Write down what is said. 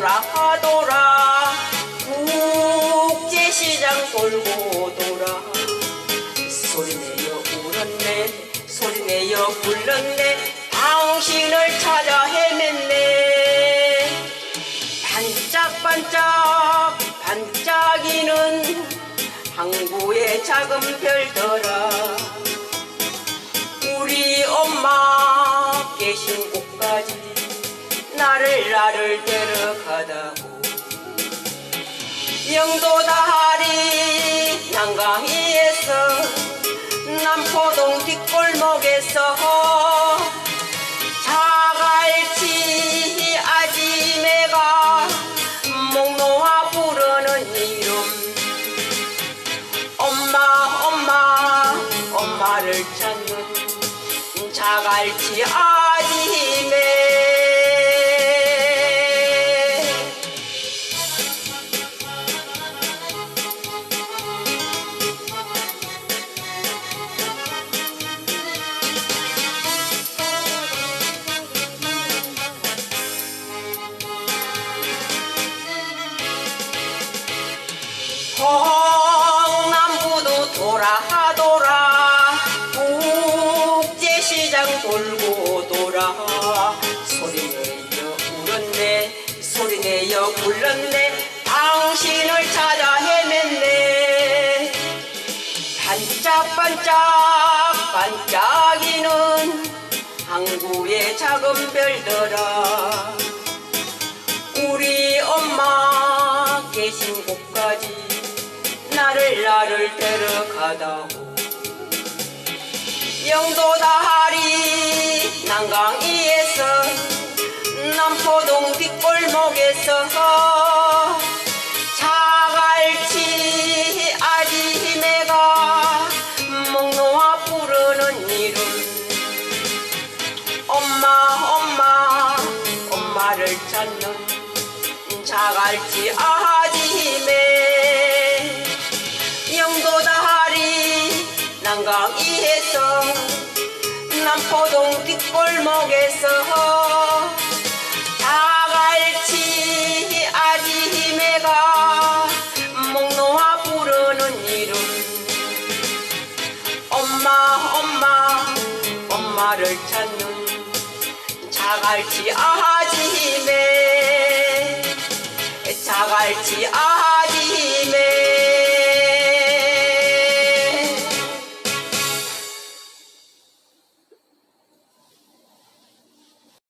돌아 국제시장 돌고 돌아 소리내어 울었네 소리내어 불렀네. 당신을 찾아 헤맸네. 반짝반짝 반짝이는 항구의 작은 별들아 나를 나를 데려가다오 영도 다리 난강이에서 남포동 뒷골목에서 자갈치 아지매가 목 놓아 부르는 이름. 엄마 엄마 엄마를 찾는 자갈치 아지매 홍남부도 돌아 돌아 국제시장 돌고 돌아. 소리내어 울었네 소리내어 불렀네. 당신을 찾아 헤맸네. 반짝반짝 반짝이는 항구의 작은 별들아 나를 나를 데려가다오. 영도다리 난강이에서 남포동 뒷골목에서 자갈치 아지매가 목 놓아 부르는 이름. 엄마 엄마 엄마를 찾는 자갈치 아지매 포동 뒷골목에서 자갈치 아지매가 목 놓아 부르는 이름. 엄마 엄마 엄마를 찾는 자갈치 아지매 자갈치 아